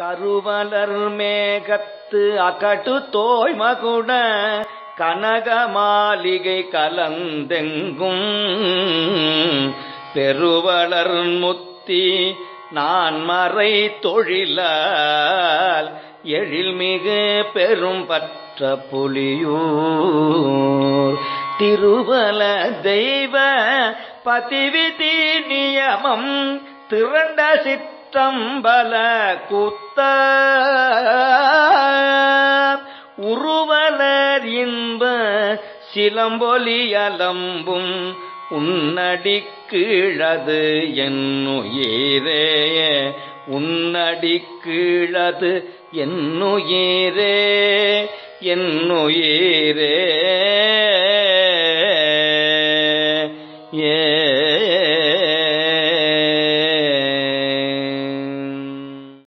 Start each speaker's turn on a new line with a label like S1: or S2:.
S1: கருவலர் மேகத்து அகட்டு தோய்மகுட கனக மாளிகை கலந்தெங்கும். பெருவளர் முத்தி நான் மறை தொழிலால் எழில்மிகு பெரும் பற்ற புலியூர். திருவல தெய்வ பதிவிதி நியமம் திரண்ட சிற்றம்பல குத்த. உருவலர் இன்ப சிலம்பொலியலம்பும் உன்னடிக்கீழது என்னுயிரே உன்னடிக்கீழது என்னுயிரே என்னுயிரே ஏ